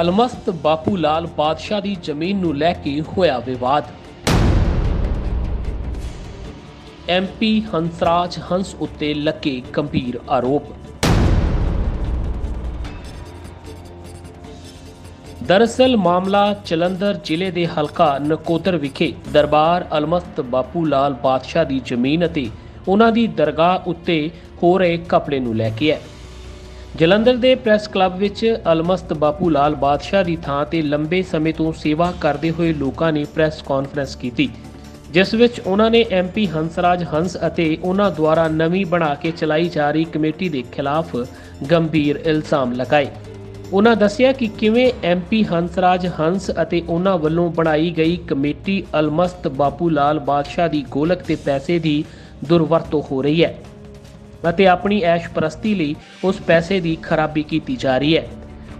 ਅਲਮਸਤ ਬਾਪੂ ਲਾਲ ਬਾਦਸ਼ਾਹ ਦੀ ਜ਼ਮੀਨ ਨੂੰ ਲੈ ਕੇ ਹੋਇਆ ਵਿਵਾਦ। ਐਮਪੀ ਹੰਸਰਾਜ ਹੰਸ ਉੱਤੇ ਲੱਗੇ ਗੰਭੀਰ ਆਰੋਪ। ਦਰਅਸਲ ਮਾਮਲਾ ਜਲੰਧਰ ਜ਼ਿਲ੍ਹੇ ਦੇ ਹਲਕਾ ਨਕੋਦਰ ਵਿਖੇ ਦਰਬਾਰ ਅਲਮਸਤ ਬਾਪੂ ਲਾਲ ਬਾਦਸ਼ਾਹ ਦੀ ਜ਼ਮੀਨ ਅਤੇ ਉਹਨਾਂ ਦੀ ਦਰਗਾਹ ਉੱਤੇ ਹੋ ਰਹੇ ਕਪੜੇ ਨੂੰ ਲੈ ਕੇ ਹੈ। ਜਲੰਧਰ ਦੇ ਪ੍ਰੈਸ ਕਲੱਬ ਵਿੱਚ ਅਲਮਸਤ ਬਾਪੂ ਲਾਲ ਬਾਦਸ਼ਾਹ ਦੀ ਥਾਂ ਤੇ ਲੰਬੇ ਸਮੇਂ ਤੋਂ ਸੇਵਾ ਕਰਦੇ ਹੋਏ ਲੋਕਾਂ ਨੇ ਪ੍ਰੈਸ ਕਾਨਫਰੰਸ ਕੀਤੀ, ਜਿਸ ਵਿੱਚ ਉਹਨਾਂ ਨੇ ਐਮਪੀ ਹੰਸਰਾਜ ਹੰਸ ਅਤੇ ਉਹਨਾਂ ਦੁਆਰਾ ਨਵੀਂ ਬਣਾ ਕੇ ਚਲਾਈ ਜਾ ਰਹੀ ਕਮੇਟੀ ਦੇ ਖਿਲਾਫ ਗੰਭੀਰ ਇਲਜ਼ਾਮ ਲਗਾਏ। ਉਹਨਾਂ ਦੱਸਿਆ ਕਿ ਕਿਵੇਂ ਐਮਪੀ ਹੰਸਰਾਜ ਹੰਸ ਅਤੇ ਉਹਨਾਂ ਵੱਲੋਂ ਬਣਾਈ ਗਈ ਕਮੇਟੀ ਅਲਮਸਤ ਬਾਪੂ ਲਾਲ ਬਾਦਸ਼ਾਹ ਦੀ ਗੋਲਕ ਤੇ ਪੈਸੇ ਦੀ ਦੁਰਵਰਤੋਂ ਹੋ ਰਹੀ ਹੈ। ਅਤੇ ਆਪਣੀ ਐਸ਼ ਪ੍ਰਸਤੀ ਲਈ ਉਸ ਪੈਸੇ ਦੀ ਖਰਾਬੀ ਕੀਤੀ ਜਾ ਰਹੀ ਹੈ।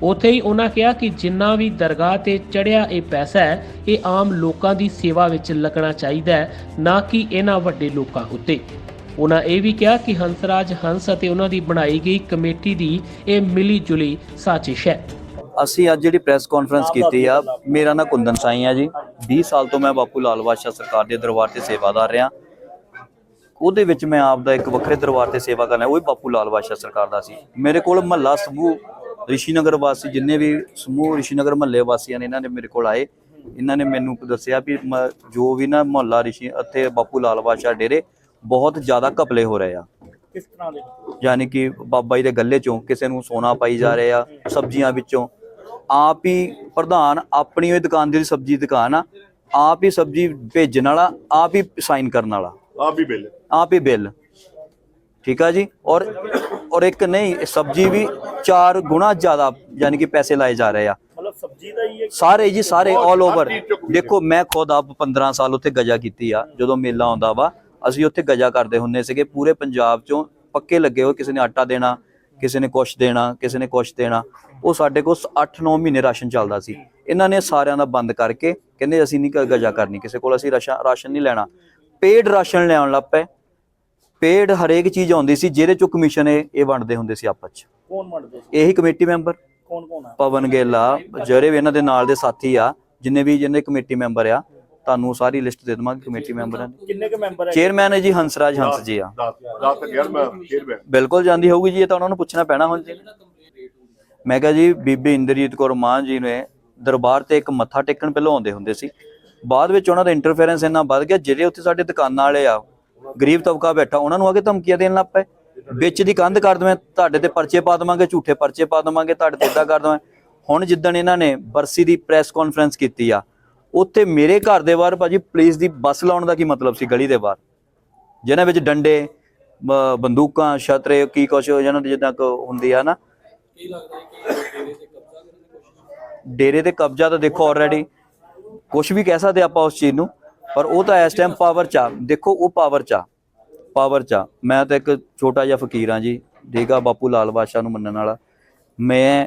ਉੱਥੇ ਹੀ ਉਹਨਾਂ ਕਿਹਾ ਕਿ ਜਿੰਨਾ ਵੀ ਦਰਗਾਹ ਤੇ ਚੜਿਆ ਇਹ ਪੈਸਾ ਹੈ ਇਹ ਆਮ ਲੋਕਾਂ ਦੀ ਸੇਵਾ ਵਿੱਚ ਲੱਗਣਾ ਚਾਹੀਦਾ ਹੈ ਨਾ ਕਿ ਇਹਨਾਂ ਵੱਡੇ ਲੋਕਾਂ ਉੱਤੇ। ਉਹਨਾਂ ਇਹ ਵੀ ਕਿਹਾ ਕਿ ਹੰਸਰਾਜ ਹੰਸ ਅਤੇ ਉਹਨਾਂ ਦੀ ਬਣਾਈ ਗਈ ਕਮੇਟੀ ਦੀ ਇਹ ਮਿਲੀ ਜੁਲੀ ਸਾਜ਼ਿਸ਼ ਹੈ। ਅਸੀਂ ਅੱਜ ਜਿਹੜੀ ਪ੍ਰੈਸ ਕਾਨਫਰੰਸ ਕੀਤੀ ਆ ਮੇਰਾ ਨਾਮ ਕੁੰਦਨ ਸਾਈ ਆ ਜੀ। 20 ਸਾਲ ਤੋਂ ਮੈਂ ਬਾਪੂ ਲਾਲ ਬਾਦਸ਼ਾਹ ਸਰਕਾਰ ਦੇ ਦਰਬਾਰ ਤੇ ਸੇਵਾਦਾਰ ਰਿਹਾ। ਉਹਦੇ ਵਿੱਚ ਮੈਂ ਆਪ ਦਾ ਇੱਕ ਵੱਖਰੇ ਦਰਬਾਰ ਤੇ ਸੇਵਾ ਕਰਨਾ ਉਹ ਵੀ ਬਾਪੂ ਲਾਲ ਬਾਦਸ਼ਾਹ ਸਰਕਾਰ ਦਾ ਸੀ। ਮੇਰੇ ਕੋਲ ਮਹੱਲਾ ਸਮੂਹ ਰਿਸ਼ੀਨਗਰ ਵਾਸੀ ਜਿੰਨੇ ਵੀ ਸਮੂਹ ਰਿਸ਼ੀਨਗਰ ਮਹੱਲੇ ਵਾਸੀਆਂ ਨੇ ਇਹਨਾਂ ਨੇ ਮੇਰੇ ਕੋਲ ਆਏ। ਇਹਨਾਂ ਨੇ ਮੈਨੂੰ ਦੱਸਿਆ ਵੀ ਜੋ ਵੀ ਨਾ ਮੁਹੱਲਾ ਰਿਸ਼ੀ ਅਤੇ ਬਾਪੂ ਲਾਲ ਬਾਦਸ਼ਾਹ ਡੇਰੇ ਬਹੁਤ ਜ਼ਿਆਦਾ ਘਪਲੇ ਹੋ ਰਹੇ ਆ। ਕਿਸ ਤਰ੍ਹਾਂ ਦੇ? ਯਾਨੀ ਕਿ ਬਾਬਾ ਜੀ ਦੇ ਗੱਲੇ ਚੋਂ ਕਿਸੇ ਨੂੰ ਸੋਨਾ ਪਾਈ ਜਾ ਰਿਹਾ ਸਬਜ਼ੀਆਂ ਵਿੱਚੋਂ। ਆਪ ਹੀ ਪ੍ਰਧਾਨ ਆਪਣੀ ਉਹ ਦੁਕਾਨ ਦੀ ਸਬਜ਼ੀ ਦੁਕਾਨ ਆ ਆਪ ਹੀ ਸਬਜ਼ੀ ਭੇਜਣ ਵਾਲਾ ਆਪ ਹੀ ਸਾਈਨ ਕਰਨ ਵਾਲਾ। ਆਪ ਵੀ ਬਿੱਲ। ਆਪ ਹੀ ਬਿੱਲ। ਠੀਕ ਆ ਜੀ? ਔਰ ਔਰ ਇੱਕ ਨਹੀਂ ਇਹ ਸਬਜ਼ੀ ਵੀ ਚਾਰ ਗੁਣਾ ਜ਼ਿਆਦਾ ਯਾਨੀ ਕਿ ਪੈਸੇ ਲਾਏ ਜਾ ਰਹੇ ਆ। ਮਤਲਬ ਸਬਜ਼ੀ ਦਾ ਹੀ ਹੈ ਸਾਰੇ ਜੀ ਸਾਰੇ ਆਲ ਓਵਰ ਦੇਖੋ ਮੈਂ ਖੁਦ ਆਪ 15 ਸਾਲ ਉੱਥੇ ਗਜਾ ਕੀਤੀ ਆ ਜਦੋਂ ਮੇਲਾ ਆਉਂਦਾ ਵਾ ਅਸੀਂ ਉੱਥੇ ਗਜਾ ਕਰਦੇ ਹੁੰਦੇ ਸੀਗੇ। ਪੂਰੇ ਪੰਜਾਬ ਚੋਂ ਪੱਕੇ ਲੱਗੇ ਹੋਏ ਕਿਸੇ ਨੇ ਆਟਾ ਦੇਣਾ ਕਿਸੇ ਨੇ ਕੁਛ ਦੇਣਾ ਕਿਸੇ ਨੇ ਕੁਛ ਦੇਣਾ। ਉਹ ਸਾਡੇ ਕੋਲ 8-9 ਮਹੀਨੇ ਰਾਸ਼ਨ ਚੱਲਦਾ ਸੀ। ਇਹਨਾਂ ਨੇ ਸਾਰਿਆਂ ਦਾ ਬੰਦ ਕਰਕੇ ਕਹਿੰਦੇ ਅਸੀਂ ਨਹੀਂ ਗਜਾ ਕਰਨੀ ਕਿਸੇ ਕੋਲ ਅਸੀਂ ਰਾਸ਼ਨ ਨਹੀਂ ਲੈਣਾ। ਪੇਡ ਰਾਸ਼ਨ ਲੈਣ ਲੱਗ ਪਏ। ਪੇਡ ਹਰੇਕ ਚੀਜ਼ ਆਉਂਦੀ ਸੀ ਜਿਹਦੇ ਚੋਂ ਕਮਿਸ਼ਨ ਇਹ ਇਹ ਵੰਡਦੇ ਹੁੰਦੇ ਸੀ ਆਪਸ ਚ। ਕੌਣ ਮੰਨਦੇ ਸੀ? ਇਹੀ ਕਮੇਟੀ ਮੈਂਬਰ ਕੌਣ ਕੌਣ ਆ? ਪਵਨ ਗਿੱਲ ਜਿਹੜੇ ਵੀ ਇਹਨਾਂ ਦੇ ਨਾਲ ਦੇ ਸਾਥੀ ਆ ਜਿੰਨੇ ਵੀ ਜਿਹਨੇ ਕਮੇਟੀ ਮੈਂਬਰ ਆ ਤੁਹਾਨੂੰ ਸਾਰੀ ਲਿਸਟ ਦੇ ਦੇਵਾਂਗੇ ਕਮੇਟੀ ਮੈਂਬਰਾਂ ਦੀ ਕਿੰਨੇ ਕੁ ਮੈਂਬਰ ਹੈ ਚੇਅਰਮੈਨ ਹੈ ਜੀ ਹੰਸਰਾਜ ਹੰਸ ਜੀ ਆ। 10 10 ਤੱਕ ਯਾਰ ਮੈਂ ਫੇਰ ਮੈਂ ਬਿਲਕੁਲ ਜਾਂਦੀ ਹੋਊਗੀ ਜੀ ਇਹ ਤਾਂ ਉਹਨਾਂ ਨੂੰ ਪੁੱਛਣਾ ਪੈਣਾ ਹੁਣ ਜੀ। ਮੈਂ ਕਿਹਾ ਜੀ ਬੀਬੀ ਇੰਦਰਜੀਤ ਕੌਰ ਮਾਂ ਜੀ ਨੇ ਦਰਬਾਰ ਤੇ ਇੱਕ ਮੱਥਾ ਟੇਕਣ ਪਹਿਲਾਂ ਆਉਂਦੇ ਹੁੰਦੇ ਸੀ। ਬਾਅਦ ਵਿੱਚ ਉਹਨਾਂ ਦਾ ਇੰਟਰਫੇਰੈਂਸ ਇੰਨਾ ਵੱਧ ਗਿਆ ਜਿਹੜੇ ਉੱਥੇ ਸਾਡੇ ਦੁਕਾਨਾਂ ਵਾਲੇ ਆ ਗਰੀਬ ਤਬਕਾ ਬੈਠਾ ਉਹਨਾਂ ਨੂੰ ਆ ਕੇ ਧਮਕੀਆਂ ਦੇਣ ਲੱਗ ਪਏ। ਵਿੱਚ ਦੀ ਕੰਧ ਕਰ ਦਵੇਂ ਤੁਹਾਡੇ ਤੇ ਪਰਚੇ ਪਾ ਦਵਾਂਗੇ ਝੂਠੇ ਪਰਚੇ ਪਾ ਦਵਾਂਗੇ ਤੁਹਾਡੇ ਤੇ ਇਦਾਂ ਕਰ ਦਵਾਂ। ਹੁਣ ਜਿੱਦਣ ਇਹਨਾਂ ਨੇ ਬਰਸੀ ਦੀ ਪ੍ਰੈਸ ਕਾਨਫਰੰਸ ਕੀਤੀ ਆ ਉੱਥੇ ਮੇਰੇ ਘਰ ਦੇ ਬਾਹਰ ਭਾਜੀ ਪੁਲਿਸ ਦੀ ਬੱਸ ਲਾਉਣ ਦਾ ਕੀ ਮਤਲਬ ਸੀ ਗਲੀ ਦੇ ਬਾਹਰ? ਜਿਹਨਾਂ ਵਿੱਚ ਡੰਡੇ ਬੰਦੂਕਾਂ ਛਤਰੇ ਕੀ ਕੁਛ ਜਿਹਨਾਂ ਦੀ ਜਿੱਦਾਂ ਕੁ ਹੁੰਦੀ ਆ ਨਾ। ਡੇਰੇ ਤੇ ਕਬਜ਼ਾ ਤਾਂ ਦੇਖੋ ਆਲਰੇਡੀ ਕੁਝ ਵੀ ਕਹਿ ਸਕਦੇ ਆਪਾਂ ਉਸ ਚੀਜ਼ ਨੂੰ, ਪਰ ਉਹ ਤਾਂ ਇਸ ਟਾਈਮ ਪਾਵਰ ਚ ਆ ਦੇਖੋ, ਉਹ ਪਾਵਰ ਚ ਆ ਪਾਵਰ ਚ ਆ ਮੈਂ ਤਾਂ ਇੱਕ ਛੋਟਾ ਜਿਹਾ ਫਕੀਰ ਆ ਜੀ। ਠੀਕ ਆ, ਬਾਪੂ ਲਾਲ ਬਾਦਸ਼ਾਹ ਨੂੰ ਮੰਨਣ ਵਾਲਾ। ਮੈਂ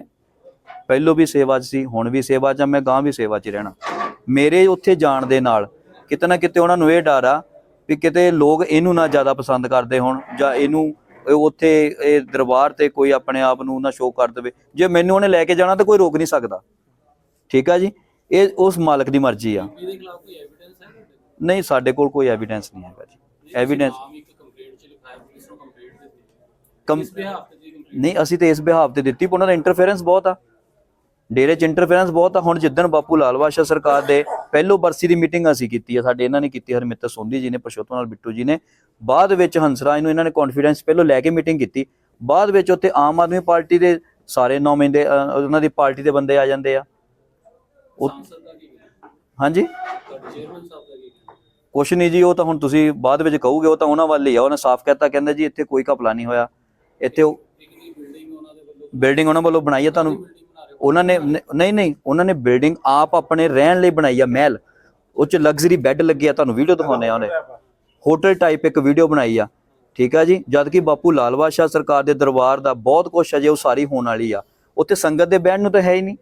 ਪਹਿਲੋਂ ਵੀ ਸੇਵਾ 'ਚ ਸੀ, ਹੁਣ ਵੀ ਸੇਵਾ 'ਚ ਆ, ਮੈਂ ਗਾਂ ਵੀ ਸੇਵਾ 'ਚ ਰਹਿਣਾ। ਮੇਰੇ ਉੱਥੇ ਜਾਣ ਦੇ ਨਾਲ ਕਿਤੇ ਨਾ ਕਿਤੇ ਉਹਨਾਂ ਨੂੰ ਇਹ ਡਰ ਆ ਵੀ ਕਿਤੇ ਲੋਕ ਇਹਨੂੰ ਨਾ ਜ਼ਿਆਦਾ ਪਸੰਦ ਕਰਦੇ ਹੋਣ ਜਾਂ ਇਹਨੂੰ ਉੱਥੇ ਇਹ ਦਰਬਾਰ ਤੇ ਕੋਈ ਆਪਣੇ ਆਪ ਨੂੰ ਨਾ ਸ਼ੋਅ ਕਰ ਦੇਵੇ। ਜੇ ਮੈਨੂੰ ਉਹਨੇ ਲੈ ਕੇ ਜਾਣਾ ਤਾਂ ਕੋਈ ਰੋਕ ਨਹੀਂ ਸਕਦਾ। ਠੀਕ ਆ ਜੀ? ਇਹ ਉਸ ਮਾਲਕ ਦੀ ਮਰਜ਼ੀ ਆ। ਨਹੀਂ ਸਾਡੇ ਕੋਲ ਕੋਈ ਐਵੀਡੈਂਸ ਨਹੀਂ ਹੈਗਾ ਜੀ। ਐਵੀਡੈਂਸ ਕਮ ਨਹੀਂ ਅਸੀਂ ਤੇ ਇਸ ਬਿਹਾਵ ਤੇ ਦਿੱਤੀ ਪਰ ਉਹਨਾਂ ਦਾ ਇੰਟਰਫੇਰੈਂਸ ਬਹੁਤ ਆ। ਡੇਰੇ ਚ ਇੰਟਰਫੇਰੈਂਸ ਬਹੁਤ ਆ। ਹੁਣ ਜਿੱਦਣ ਬਾਪੂ ਲਾਲ ਬਾਦਸ਼ਾਹ ਸਰਕਾਰ ਦੇ ਪਹਿਲੋ ਬਰਸੀ ਦੀ ਮੀਟਿੰਗ ਅਸੀਂ ਕੀਤੀ ਆ ਸਾਡੇ ਇਹਨਾਂ ਨੇ ਕੀਤੀ ਹਰਮਿੱਤਰ ਸੋਂਧੀ ਜੀ ਨੇ ਪਰਸ਼ੋਤਮ ਨਾਲ ਬਿੱਟੂ ਜੀ ਨੇ। ਬਾਅਦ ਵਿੱਚ ਹੰਸਰਾਜ ਨੂੰ ਇਹਨਾਂ ਨੇ ਕੌਨਫੀਡੈਂਸ ਪਹਿਲੋ ਲੈ ਕੇ ਮੀਟਿੰਗ ਕੀਤੀ। ਬਾਅਦ ਵਿੱਚ ਉੱਥੇ ਆਮ ਆਦਮੀ ਪਾਰਟੀ ਦੇ ਸਾਰੇ ਨੁਮਾਇੰਦੇ ਅ, ਉਹਨਾਂ ਦੀ ਪਾਰਟੀ ਦੇ ਬੰਦੇ ਆ ਜਾਂਦੇ ਆ। ਹਾਂਜੀ? ਕੁਛ ਨਹੀਂ ਜੀ, ਉਹ ਤਾਂ ਹੁਣ ਤੁਸੀਂ ਬਾਅਦ ਵਿੱਚ ਕਹੋਗੇ, ਉਹ ਤਾਂ ਉਹਨਾਂ ਵੱਲ ਹੀ ਆ, ਉਹਨੇ ਸਾਫ਼ ਕਹਿਤਾ, ਕਹਿੰਦਾ ਜੀ, ਇੱਥੇ ਕੋਈ ਘਪਲਾ ਨਹੀਂ ਹੋਇਆ। ਇੱਥੇ ਬਿਲਡਿੰਗ ਉਹਨਾਂ ਵੱਲੋਂ ਬਣਾਈ ਹੈ ਤੁਹਾਨੂੰ ਉਹਨਾਂ ਨੇ ਨਹੀਂ ਨਹੀਂ ਉਹਨਾਂ ਨੇ ਬਿਲਡਿੰਗ ਆਪ ਆਪਣੇ ਰਹਿਣ ਲਈ ਬਣਾਈ ਆ, ਮਹਿਲ। ਉਹ ਚ ਲਗਜ਼ਰੀ ਬੈੱਡ ਲੱਗੇ ਆ, ਤੁਹਾਨੂੰ ਵੀਡੀਓ ਦਿਖਾਉਣੇ ਆ ਉਹਨੇ। ਹੋਟਲ ਟਾਈਪ ਇੱਕ ਵੀਡੀਓ ਬਣਾਈ ਆ। ਠੀਕ ਆ ਜੀ? ਜਦ ਕਿ ਬਾਪੂ ਲਾਲ ਬਾਦਸ਼ਾਹ ਸਰਕਾਰ ਦੇ ਦਰਬਾਰ ਦਾ ਬਹੁਤ ਕੁਛ ਅਜੇ ਸਾਰੀ ਹੋਣ ਵਾਲੀ ਆ। ਉੱਥੇ ਸੰਗਤ ਦੇ ਬਹਿਣ ਨੂੰ ਤਾਂ ਹੈ ਹੀ ਨਹੀਂ।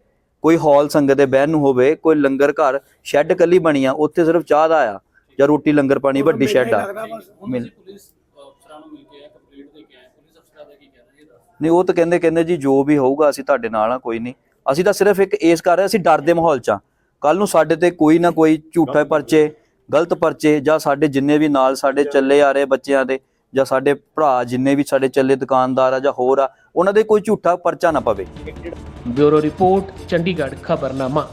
ਕੋਈ ਹਾਲ ਸੰਗਤ ਦੇ ਬਹਿਣ ਨੂੰ ਹੋਵੇ ਕੋਈ ਲੰਗਰ ਘਰ ਸ਼ੈੱਡ ਕੱਲੀ ਬਣੀ ਆ ਉੱਥੇ ਸਿਰਫ ਚਾਹ ਦਾ ਆ ਜਾਂ ਰੋਟੀ ਲੰਗਰ ਪਾਣੀ ਵੱਡੀ ਸ਼ੈੱਡ ਆ। ਮਿਲ- ਨਹੀਂ ਉਹ ਤਾਂ ਕਹਿੰਦੇ ਕਹਿੰਦੇ ਜੀ ਜੋ ਵੀ ਹੋਊਗਾ ਅਸੀਂ ਤੁਹਾਡੇ ਨਾਲ ਆ ਕੋਈ ਨਹੀਂ। ਅਸੀਂ ਤਾਂ ਸਿਰਫ ਇੱਕ ਇਸ ਕਰ ਰਹੇ ਅਸੀਂ ਡਰ ਦੇ ਮਾਹੌਲ 'ਚ ਆ। ਕੱਲ ਨੂੰ ਸਾਡੇ ਤੇ ਕੋਈ ਨਾ ਕੋਈ ਝੂਠੇ ਪਰਚੇ ਗਲਤ ਪਰਚੇ ਜਾਂ ਸਾਡੇ ਜਿੰਨੇ ਵੀ ਨਾਲ ਸਾਡੇ ਚੱਲੇ ਆ ਰਹੇ ਬੱਚਿਆਂ ਦੇ ਜਾਂ ਸਾਡੇ ਭਰਾ ਜਿੰਨੇ ਵੀ ਸਾਡੇ ਚੱਲੇ ਦੁਕਾਨਦਾਰ ਆ ਜਾਂ ਹੋਰ ਆ, ਉਹਨਾਂ ਦੇ ਕੋਈ ਝੂਠਾ ਪਰਚਾ ਨਾ ਪਵੇ। Bureau report, Chandigarh ਖਬਰਨਾਮਾ।